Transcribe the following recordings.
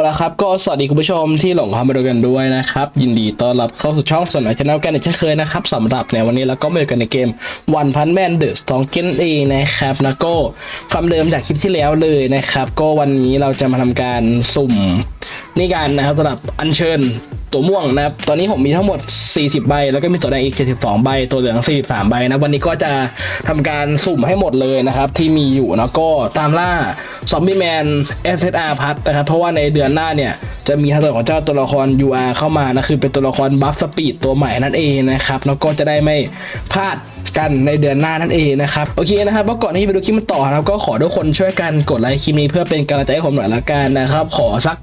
เอาละครับก็สวัสดีคุณผู้ชมที่หลงเข้ามาดูกันด้วยนะครับ ยินดีต้อนรับเข้าสู่ช่องสนอยชาแนลกันอีกเช่นเคยนะครับสำหรับในวันนี้เราก็มาอยู่กันในเกม One Punch Man The Strong เกนเองนะครับแล้วก็คำเดิมจากคลิปที่แล้วเลยนะครับ ก็วันนี้เราจะมาทำการสุ่มนี่กันนะครับสำหรับอัญเชิญตัวม่วงนะครับ ตอนนี้ผมมีทั้งหมด 40 ใบ แล้วก็มีตัวแดงอีก 72 ใบ ตัวเหลือง 43 ใบนะ วันนี้ก็จะทำการสุ่มให้หมดเลยนะครับ ที่มีอยู่แล้วก็ตามล่าซอมบี้แมน SSR พัทนะครับ เพราะว่าในเดือนหน้าเนี่ย จะมีทางตัวของเจ้าตัวละคร UR เข้ามานะคือเป็นตัวละครบัฟสปีดตัวใหม่นั่นเองนะครับแล้วก็จะได้ไม่พลาดกันในเดือนหน้านั่นเองนะครับโอเคนะครับก่อนที่ไปดูคลิปมันต่อนะครับก็ขอทุกคนช่วยกันกดไลค์คลิปนี้เพื่อเป็นกำลังใจให้ผมหน่อยละกันนะครับ ขอสัก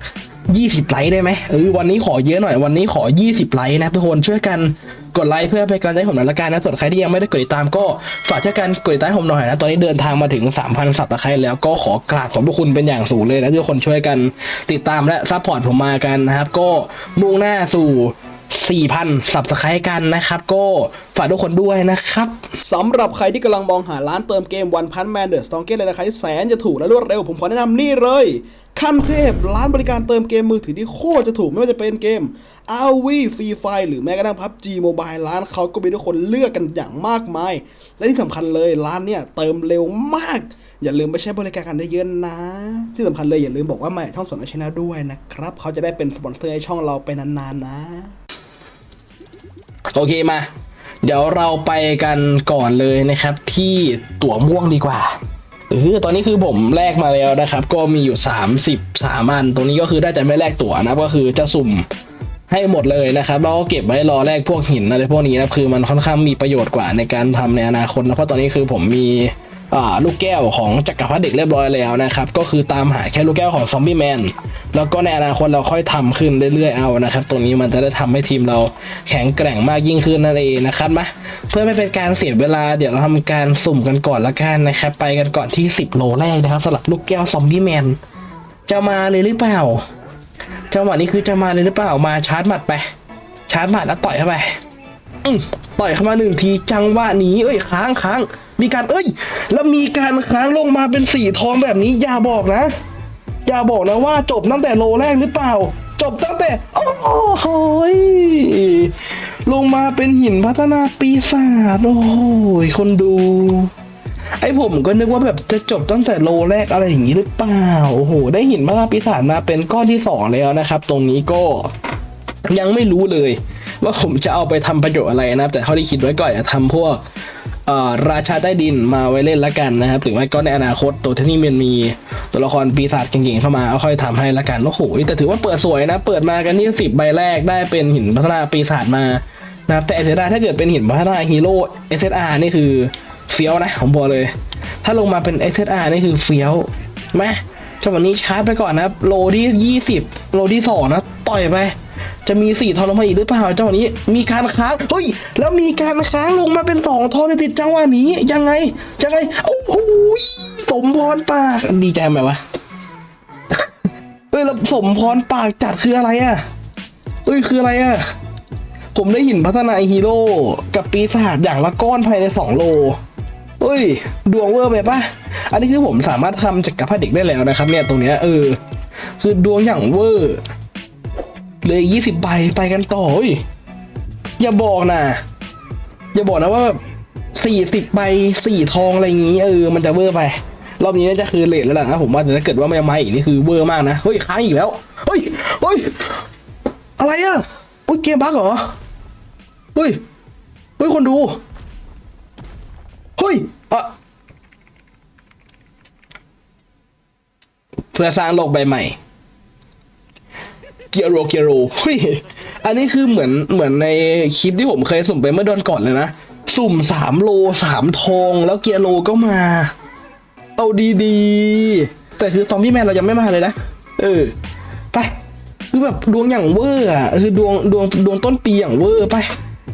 20 ไลค์ได้ไหมเออวันนี้ขอเยอะหน่อยวันนี้ขอ 20 ไลค์นะทุกคนช่วยกัน กดไลค์เพื่อเป็นกำลังใจให้ผมหน่อยละกันนะส่วนใครที่ยังไม่ได้กดติดตามก็ฝากช่วยกันกดติดตามผมหน่อยนะตอนนี้เดินทางมาถึง 3,000 สับตะไคร้แล้วก็ขอกราบขอบพระคุณเป็นอย่างสูงเลยนะทุกคนช่วยกันติดตามและซัพพอร์ตผมมากันนะครับก็มุ่งหน้าสู่ 4,000สับตะไคร้กันนะครับ ก็ฝากทุกคนด้วยนะครับสำหรับใครที่กำลังมองหาร้านเติมเกม One Punch Man The Strong เลยราคาที่แสนจะถูกและรวดเร็ว ผมขอแนะนำนี่เลยขั้นเทพร้านบริการเติมเกมมือถือที่โคตรจะถูกไม่ว่าจะเป็นเกม RV Free Fire หรือแม้กระทั่ง PUBG Mobile ร้านเขาก็มีทุกคนเลือกกันอย่างมากมาย และที่สำคัญเลยร้านเนี่ยเติมเร็วมาก อย่าลืมไปใช้บริการกันได้เยอะนะ ที่สำคัญเลยอย่าลืมบอกว่ามาช่องสนชแนลด้วยนะครับเขาจะได้เป็นสปอนเซอร์ให้ช่องเราไปนานๆนะ โอเคมา เดี๋ยวเราไปกันก่อนเลยนะครับ ที่ตั๋วม่วงดีกว่าคือตอนนี้คือผมแลกมาแล้วนะครับ ก็มีอยู่ 30 3อันตรงนี้ก็คือได้แต่ไม่แลกตั๋วนะก็คือจะสุ่มให้หมดเลยนะครับแล้วก็เก็บไว้รอแลกพวกหินอะไรพวกนี้นะคือมันค่อนข้างมีประโยชน์กว่าในการทำในอนาคตนะเพราะตอนนี้คือผมมี ลูกแก้วของจักรพรรดิเด็กเรียบร้อยแล้วนะครับ ก็คือตามหาแค่ลูกแก้วของซอมบี้แมนแล้วก็ในอนาคตเราค่อยทำขึ้นเรื่อยๆเอานะครับ ตรงนี้มันจะได้ทำให้ทีมเราแข็งแกร่งมากยิ่งขึ้นนั่นเองนะครับมาเพื่อไม่เป็นการเสียเวลาเดี๋ยวเราทำการสุ่มกันก่อนละกันนะครับ ไปกันก่อนที่ 10 โลแรกนะครับสำหรับลูกแก้วซอมบี้แมนจะมาเลยหรือเปล่าจังหวะนี้คือจะมาเลยหรือเปล่ามาชาร์จหมัดไป ชาร์จหมัดแล้วต่อยเข้าไปต่อยเข้ามาหนึ่งทีจังหวะนี้เอ้ยค้างค้าง มีการเอ้ย แล้วมีการค้างลงมาเป็นสีทองแบบนี้ อย่าบอกนะ อย่าบอกนะว่าจบตั้งแต่โลแรกหรือเปล่า จบตั้งแต่ โอ้โหลงมาเป็นหินพัฒนาปีศาจโอ้ยคนดู ไอผมก็นึกว่าแบบจะจบตั้งแต่โลแรกอะไรอย่างนี้หรือเปล่าโอ้โหได้หินพัฒนาปีศาจมาเป็นก้อนที่สองแล้วนะครับ ตรงนี้ก็ยังไม่รู้เลย ว่าผมจะเอาไปทำประโยชน์อะไรนะครับ แต่เท่าที่คิดไว้ก่อนจะทำพวก ราชาใต้ดินมาไว้เล่นละกันนะครับหรือไม่ก็ในอนาคตตัวที่นี่มันมีตัวละครปีศาจเก่งๆเข้ามาก็ค่อยทำให้ละกันโอ้โหแต่ถือว่าเปิดสวยนะ เปิดมากันที่สิบใบแรกได้เป็นหินพัฒนาปีศาจมานะครับแต่เสียดายถ้าเกิดเป็นหินพัฒนาฮีโร่ SSR นี่คือเฟี้ยวนะผมบอกเลย ถ้าลงมาเป็น SSR นี่คือเฟี้ยวไหมจังหวะนี้ชาร์จไปก่อนนะโลที่20โลที่2นะต่อยไป จะมีสี่ทอนลงมาอีกหรือเปล่าจังหวะนี้ มีการค้างเฮ้ยแล้วมีการค้างลงมาเป็นสองทอนในติดจังหวะนี้ยังไงยังไงโอ้โหสมพรปากดีใจไหมวะเฮ้ยแล้วสมพรปากจัดคืออะไรอะเฮ้ยคืออะไรอะผมได้หินพัฒนาฮีโร่กับปีศาจอย่างละก้อนภายในสองโลเฮ้ย ดวงเวอร์ไปปะอันนี้คือผมสามารถทำจากกระเพาะเด็กได้แล้วนะครับเนี่ยตรงเนี้ยเออ คือดวงอย่างเวอร์ เลยยี่สิบใบไปกันต่อยอย่าบอกนะ อย่าบอกนะว่าแบบสี่สิบใบสี่ทองอะไรอย่างงี้ เออ มันจะเวอร์ไป รอบนี้น่าจะคือเลทแล้วล่ะนะผมว่าแต่ถ้าเกิดว่าไม่มาอีกนี่คือเวอร์มากนะ เฮ้ย ค้างอีกแล้ว เฮ้ย เฮ้ย อะไรอะอุ้ยเกมบั๊กเหรอ เฮ้ย เฮ้ย คนดู เฮ้ยอะเพื่อสร้างโลกใบใหม่ เกียโรเกียโรเฮ้ยอันนี้คือเหมือนเหมือนในคลิปที่ผมเคยสุ่มไปเมื่อเดือนก่อนเลยนะ สุ่มสามโลสามทองแล้วเกียโรก็มา เอาดีๆ แต่คือซอมบี้แมนเรายังไม่มาเลยนะ เออ ไปคือแบบดวงอย่างเวอร์อะคือดวงดวงดวงต้นปีอย่างเวอร์ไป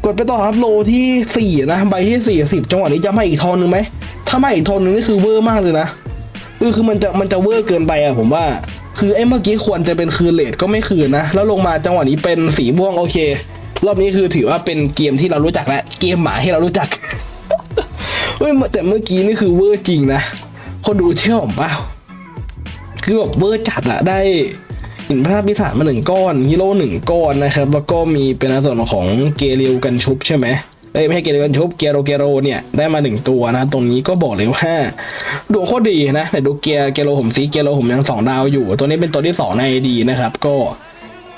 กดไปต่อครับโลที่สี่นะใบที่สี่สิบจังหวะนี้จะมาอีกทอนหนึ่งไหมถ้ามาอีกทอนหนึ่งนี่คือเวอร์มากเลยนะคือคือมันจะมันจะเวอร์เกินไปอะผมว่า คือไอ้เมื่อกี้ควรจะเป็นคืนเลทก็ไม่คืนนะ แล้วลงมาจังหวะนี้เป็นสีม่วงโอเค รอบนี้คือถือว่าเป็นเกมที่เรารู้จักแล้วเกมหมาที่เรารู้จักเฮ้ยแต่เมื่อกี้นี่คือเวอร์จริงนะ คนดูเชื่อผมเปล่าคือแบบเวอร์จัดอะได้หินพระธาตุปีศาจมาหนึ่งก้อนฮีโร่หนึ่งก้อนนะครับ แล้วก็มีเป็นในส่วนของเกเรียวกันชุบใช่ไหมเอ้ยไม่ใช่เกเรียวกันชุบเกโรเกโรเนี่ยได้มาหนึ่งตัวนะ ตรงนี้ก็บอกเลยว่า ดวงโคตรดีนะแต่ดูเกียร์เกโรผมซีเกโรผมยังสองดาวอยู่ ตัวนี้เป็นตัวที่สองในดีนะครับ ก็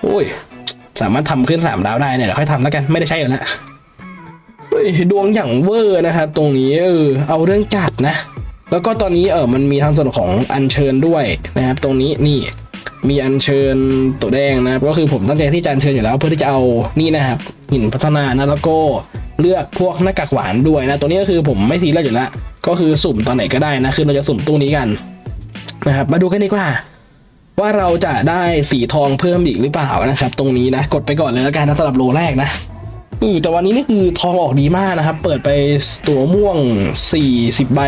โอ้ย สามารถทำขึ้นสามดาวได้เนี่ยเดี๋ยวค่อยทำแล้วกันไม่ได้ใช้อยู่แล้วดวงอย่างเวอร์นะครับ ตรงนี้เออเอาเรื่องจัดนะ แล้วก็ตอนนี้เออมันมีทางส่วนของอัญเชิญด้วยนะครับ ตรงนี้นี่มีอัญเชิญตัวแดงนะครับก็คือผมตั้งใจที่จะอัญเชิญอยู่แล้ว เพื่อที่จะเอานี่นะครับหินพัฒนานะแล้วก็ เลือกพวกหน้ากากหวานด้วยนะ ตัวนี้ก็คือผมไม่ซีเรียสอยู่แล้วก็คือสุ่มตอนไหนก็ได้นะ คือเราจะสุ่มตู้นี้กันนะครับมาดูกันดีกว่า ว่าเราจะได้สีทองเพิ่มอีกหรือเปล่านะครับ ตรงนี้นะ กดไปก่อนเลยแล้วกันนะสำหรับโลแรกนะอือแต่วันนี้นี่คือทองออกดีมากนะครับ เปิดไปตัวม่วง 40 ใบ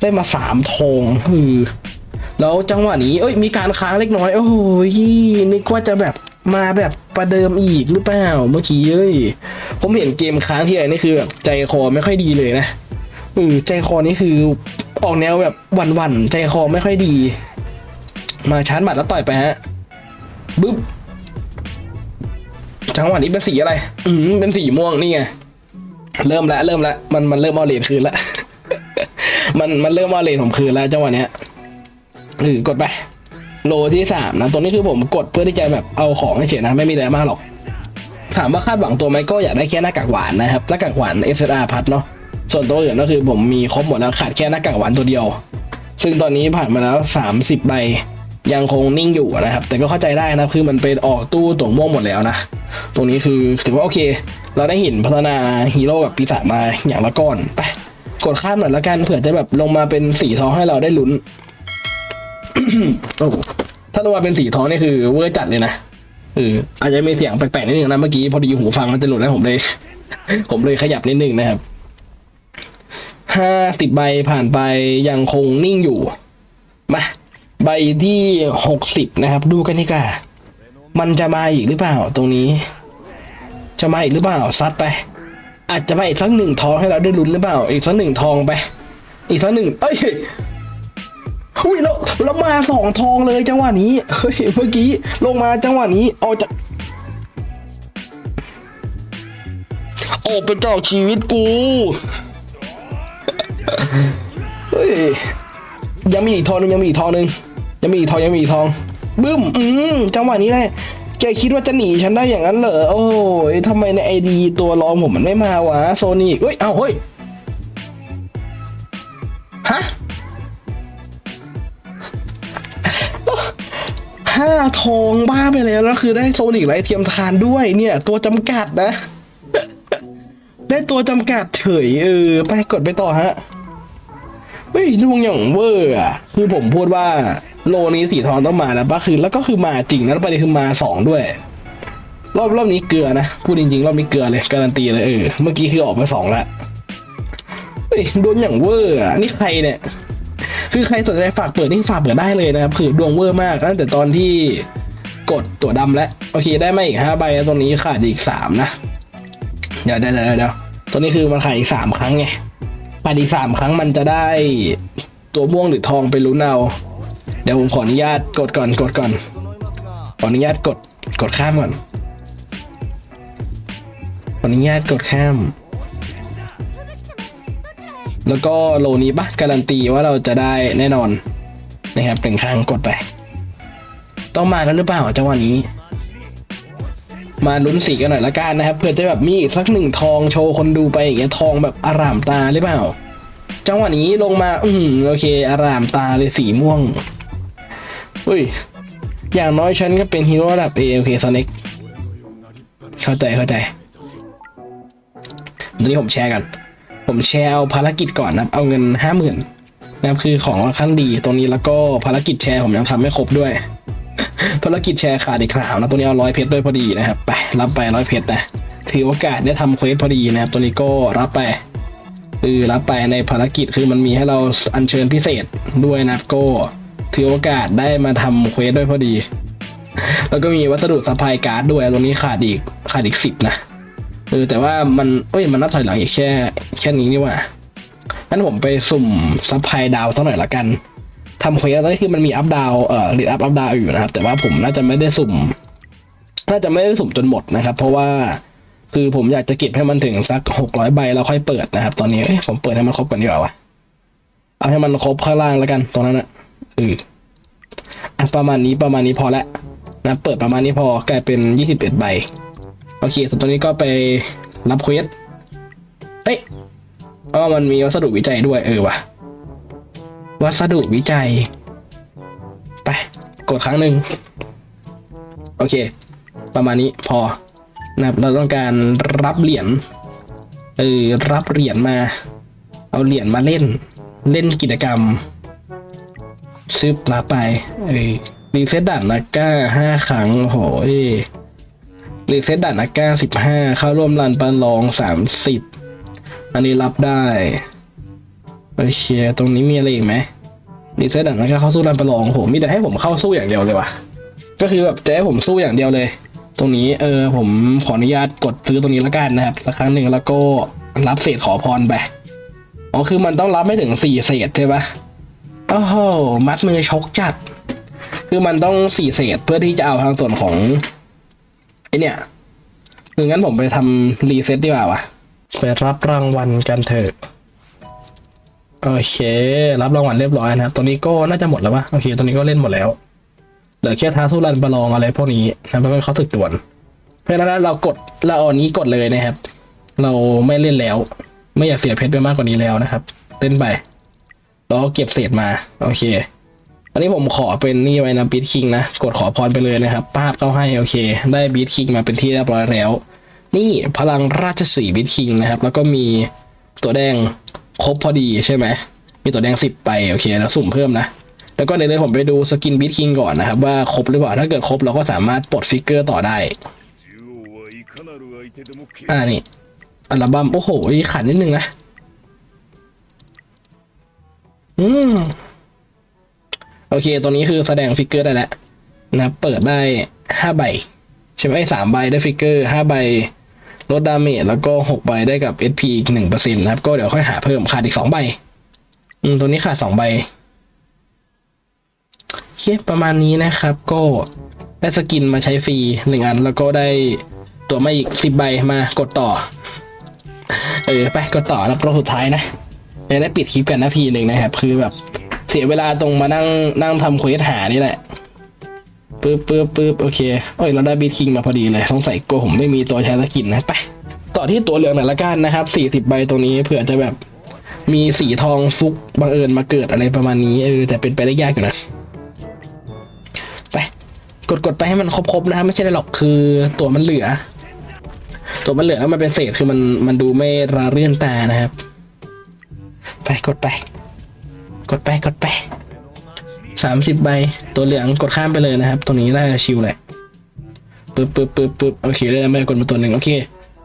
ได้มาสามทองคือแล้วจังหวะนี้ เอ้ย มีการค้างเล็กน้อย โอ้ยนึกว่าจะแบบ มาแบบประเดิมอีกหรือเปล่าเมื่อกี้เอ้ยผมเห็นเกมค้างที่ไรนี่คือแบบใจคอไม่ค่อยดีเลยนะอือใจคอนี่คือออกแนวแบบหวั่นๆใจคอไม่ค่อยดี มาชาร์จบัตรแล้วต่อยไปฮะบึ๊บจังหวะนี้เป็นสีอะไร อืมเป็นสีม่วงนี่ไงเริ่มแล้วเริ่มแล้วมันมันเริ่มเอาเลนคืนแล้วมันมันเริ่มเอาเลนผมคืนแล้วจังหวะเนี้ยเออกดไป โลที่สามนะตัวนี้คือผมกดเพื่อที่จะแบบเอาของเฉยนะ ไม่มีอะไรมากหรอก ถามว่าคาดหวังตัวไหมก็อยากได้แค่หน้ากากหวานนะครับหน้ากากหวาน SR พัดเนาะส่วนตัวอื่นก็คือผมมีครบหมดแล้วขาดแค่หน้ากากหวานตัวเดียว ซึ่งตอนนี้ผ่านมาแล้ว 30 ใบยังคงนิ่งอยู่นะครับ แต่ก็เข้าใจได้นะคือมันเป็นออกตู้ตัวม่วงหมดแล้วนะ ตรงนี้คือถือว่าโอเค เราได้เห็นพัฒนาฮีโร่กับปีศาจมาอย่างละก้อนไปกดข้ามหน่อยละกันเผื่อจะแบบลงมาเป็นสีทองให้เราได้ลุ้นโอ้ ถ้าลงมาเป็นสีทองนี่คือเวอร์จัดเลยนะเอออาจจะมีเสียงแปลกๆนิดนึงนะเมื่อกี้พอดีหูฟังมันจะหลุดแล้วผมเลย ผมเลยขยับนิดนึงนะครับห้าสิบใบผ่านไปยังคงนิ่งอยู่ มาใบที่หกสิบนะครับ ดูกันนี่ก่ามันจะมาอีกหรือเปล่า ตรงนี้ จะมาอีกหรือเปล่าซัดไป อาจจะมาอีกสักหนึ่งทองให้เราได้ลุ้นหรือเปล่า อีกสักหนึ่งทองไป อีกสักหนึ่งเอ้ย อุ้ยแล้วแล้วมาสองทองเลยจังหวะนี้เฮ้ยเมื่อกี้ลงมาจังหวะนี้ออกจากออกไปจาชีวิตกู เฮ้ย ยังมีอีกทองนึงยังมีอีกทองนึงยังมีอีกทองยังมีอีกทอง บึ้ม อืมจังหวะนี้แหละแกคิดว่าจะหนีฉันได้อย่างนั้นเหรอ โอ้ยทำไมในไอดีตัวรองผมมันไม่มาวะ โซนี่เฮ้ย เอาเฮ้ย ห้าทองบ้าไปแล้วแล้วคือได้โซนิกไรเทียมทานด้วยเนี่ย ตัวจำกัดนะ ได้ตัวจำกัดเฉยเออ ไปกดไปต่อฮะเฮ้ยดวงอย่างเวอร์คือผมพูดว่าโลนี้สีทองต้องมาแล้วปะคือแล้วก็คือมาจริงนะประเด็นคือมาสองด้วย รอบรอบนี้เกลือนะพูดจริงๆ รอบนี้เกลือเลยการันตีเลยเออเมื่อกี้คือออกมาสองละเฮ้ยโดนอย่างเวอร์อะนี่ใครเนี่ย คือใครสนใจฝากเปิดนี่ฝากเปิดได้เลยนะครับคือดวงเวอร์มากตั้งแต่ตอนที่กดตัวดำแล้ว โอเคได้มาอีกห้าใบแล้วตรงนี้ขาดอีกสามนะ เดี๋ยวเดี๋ยวเดี๋ยวเดี๋ยวตัวนี้คือมันขาดอีกสามครั้งไงขาดอีกสามครั้งมันจะได้ตัวม่วงหรือทองไปลุ้นเอาเดี๋ยวผมขออนุญาตกดก่อนกดก่อนขออนุญาตกดกดข้ามก่อนขออนุญาตกดข้าม แล้วก็โลนี้ปะการันตีว่าเราจะได้แน่นอนนะครับหนึ่งครั้งกดไป ต้องมาแล้วหรือเปล่าจังหวะนี้ มาลุ้นสีกันหน่อยละกันนะครับเผื่อจะแบบมีสักหนึ่งทองโชว์คนดูไปอย่างเงี้ยทองแบบอารามตาหรือเปล่า จังหวะนี้ลงมา อืมโอเค อารามตาเลยสีม่วงอุ้ยอย่างน้อยฉันก็เป็นฮีโร่ระดับเอโอเคสเน็กเข้าใจเข้าใจตอนนี้ผมแชร์กัน ผมแชร์เอาภารกิจก่อนนะครับ เอาเงินห้าหมื่นนะครับคือของขั้นดีตรงนี้แล้วก็ภารกิจแชร์ผมยังทำไม่ครบด้วย ภารกิจแชร์ขาดอีกคราวนะตัวนี้เอาร้อยเพชรด้วยพอดีนะครับไปรับไปร้อยเพชรนะถือโอกาสได้ทำเควสพอดีนะครับ ตัวนี้ก็รับไปคือรับไปในภารกิจคือมันมีให้เราอัญเชิญพิเศษด้วยนะครับก็ถือโอกาสได้มาทำเควสด้วยพอดี แล้วก็มีวัสดุซัพพลายการ์ดด้วยตัวนี้ขาดอีกขาดอีกสิบนะ เออแต่ว่ามันเอ้ยมันนับถอยหลังอีกแค่แค่นี้นี่ว่างั้นผมไปสุ่มซัพพลายดาวสักหน่อยละกันทำเควสตอนนี้คือมันมีอัพดาวเอ่อรีดอัพอัพดาวอยู่นะครับ แต่ว่าผมน่าจะไม่ได้สุ่ม น่าจะไม่ได้สุ่มจนหมดนะครับ เพราะว่าคือผมอยากจะเก็บให้มันถึงสักหกร้อยใบแล้วค่อยเปิดนะครับ ตอนนี้เอ้ยผมเปิดให้มันครบก่อนดีกว่าวะเอาให้มันครบข้างล่างแล้วกันตรงนั้นนะเอออะประมาณนี้ประมาณนี้พอละนะเปิดประมาณนี้พอกลายเป็นยี่สิบเอ็ดใบ โอเคส่วนตัวนี้ก็ไปรับเควสเอ้ยอ๋อมันมีวัสดุวิจัยด้วยเออว่ะ วัสดุวิจัย ไป กดครั้งหนึ่งโอเค ประมาณนี้พอนะครับเราต้องการรับเหรียญเออรับเหรียญมา เอาเหรียญมาเล่น เล่นกิจกรรมซึบรับไปเออรีเซ็ตด่านนักก้าห้าครั้งโอ้โห รีเซ็ตด่านนักก้าสิบห้าเข้าร่วมรันประลองสามสิบอันนี้รับได้ โอเค ตรงนี้มีอะไรอีกไหมดีเซตดันแล้วก็เข้าสู้รันประลองโหมีแต่ให้ผมเข้าสู้อย่างเดียวเลยว่ะ ก็คือแบบจะให้ผมสู้อย่างเดียวเลย ตรงนี้เออผมขออนุญาตกดซื้อตรงนี้แล้วกันนะครับสักครั้งหนึ่งแล้วก็รับเศษขอพรไปอ๋อคือมันต้องรับไม่ถึงสี่เศษใช่ปะโอ้โหมัดมือชกจัด คือมันต้องสี่เศษเพื่อที่จะเอาทางส่วนของ ไอเนี่ยคืองั้นผมไปทำรีเซ็ตดีกว่าวะไปรับรางวัลกันเถอะโอเค รับรางวัลเรียบร้อยนะครับตัวนี้ก็น่าจะหมดแล้วปะโอเคตัวนี้ก็เล่นหมดแล้วเหลือแค่ท้าสู้รันประลองอะไรพวกนี้นะเพื่อให้เขาสึกด่วน เพราะฉะนั้นเรากดเราเอาอันนี้กดเลยนะครับ เราไม่เล่นแล้ว ไม่อยากเสียเพชรไปมากกว่านี้แล้วนะครับ เล่นไปแล้วเก็บเศษมา โอเค อันนี้ผมขอเป็นนี่ไว้นะบีทคิงนะกดขอพรไปเลยนะครับป้าบเข้าให้โอเค ได้บีทคิงมาเป็นที่เรียบร้อยแล้ว นี่พลังราชสีบีทคิงนะครับ แล้วก็มีตัวแดงครบพอดีใช่ไหมมีตัวแดงสิบไปโอเค แล้วสุ่มเพิ่มนะ แล้วก็ในเรื่องผมไปดูสกินบีทคิงก่อนนะครับ ว่าครบหรือเปล่าถ้าเกิดครบเราก็สามารถปลดฟิกเกอร์ต่อได้อ่านี่อัลบั้มโอ้โหขันนิดนึงนะอืม โอเค ตัวนี้คือแสดงฟิกเกอร์ได้แล้วนะเปิดได้ห้าใบใช่ไหมสามใบได้ฟิกเกอร์ห้าใบลดดาเมจแล้วก็หกใบได้กับ SP อีกหนึ่งเปอร์เซ็นต์นะครับ ก็เดี๋ยวค่อยหาเพิ่มขาดอีกสองใบ อืม ตัวนี้ขาดสองใบเคประมาณนี้นะครับ ก็ได้สกินมาใช้ฟรีหนึ่งอัน แล้วก็ได้ตัวมาอีกสิบใบมากดต่อ เออ ไปกดต่อแล้วโปรสุดท้ายนะจะได้ปิดคลิปกันนาทีหนึ่งนะครับ คือแบบ เสียเวลาตรงมานั่งนั่งทำเควสหานี่แหละปึ๊บปึ๊บปึ๊บโอเคเอ้ยเราได้บีทคิงมาพอดีเลยสงใสัยกลัวผมไม่มีตัวใช้สกินนะไปต่อที่ตัวเหลืองหน่อยละกันนะครับสี่สิบใบตรงนี้เผื่อจะแบบมีสีทองฟุกบังเอิญมาเกิดอะไรประมาณนี้เออแต่เป็นไปได้ยากอยู่นะไปกดกดไปให้มันครบๆนะครับไม่ใช่ได้หรอกคือตัวมันเหลือ ตัวมันเหลือแล้วมันเป็นเศษคือมันมันดูไม่ราเรื่อนตานะครับ ไปกดไป กดไปกดไปสามสิบใบตัวเหลืองกดข้ามไปเลยนะครับ ตัวนี้น่าจะชิวแหละปึ๊บปึ๊บปึ๊บปึ๊บโอเคได้แล้วไม่กดมาตัวหนึ่งโอเค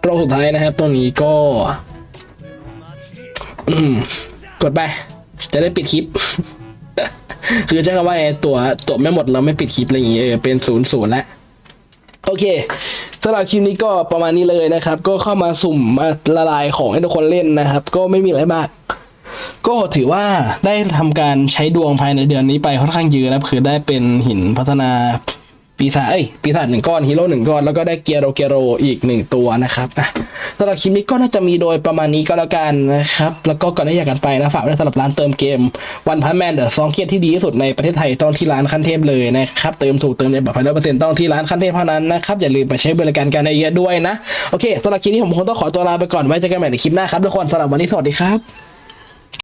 รอบสุดท้ายนะครับ ตัวนี้ก็อกดไป จะได้ปิดคลิป คือจะคำว่าไอ้ตัวตัวไม่หมดเราไม่ปิดคลิปอะไรอย่างเงี้ยเออเป็นศูนย์ศูนย์แล้วโอเคสำหรับคลิปนี้ก็ประมาณนี้เลยนะครับ ก็เข้ามาสุ่มมาละลายของให้ทุกคนเล่นนะครับ ก็ไม่มีอะไรมาก ก็ถือว่าได้ทำการใช้ดวงภายในเดือนนี้ไปค่อนข้างเยอะนะคือได้เป็นหินพัฒนาปีศาจเอ้ยปีศาจหนึ่งก้อนฮีโร่หนึ่งก้อน แล้วก็ได้เกียโรเกียโรอีกหนึ่งตัวนะครับสำหรับคลิปนี้ก็น่าจะมีโดยประมาณนี้ก็แล้วกันนะครับ แล้วก็ก่อนที่อยากกันไปนะฝากไว้ด้สำหรับร้านเติมเกมวันพันแมนเดอะซองเกียที่ดีที่สุดในประเทศไทยต้องที่ร้านขั้นเทพเลยนะครับ เติมถูกเติมในแบบพันร้อยเปอร์เซ็นต์ต้องที่ร้านขั้นเทพเท่านั้นนะครับอย่าลืมไปใช้บริการกันในเยอะด้วยนะโอเคสำหรับคลิปนี้ผมคงต้องขอตัวลาไปก่อนไว้เจอกันใหม่ในคลิปหน้าครับทุกคนสำหรับวันนี้สวัสดีครับ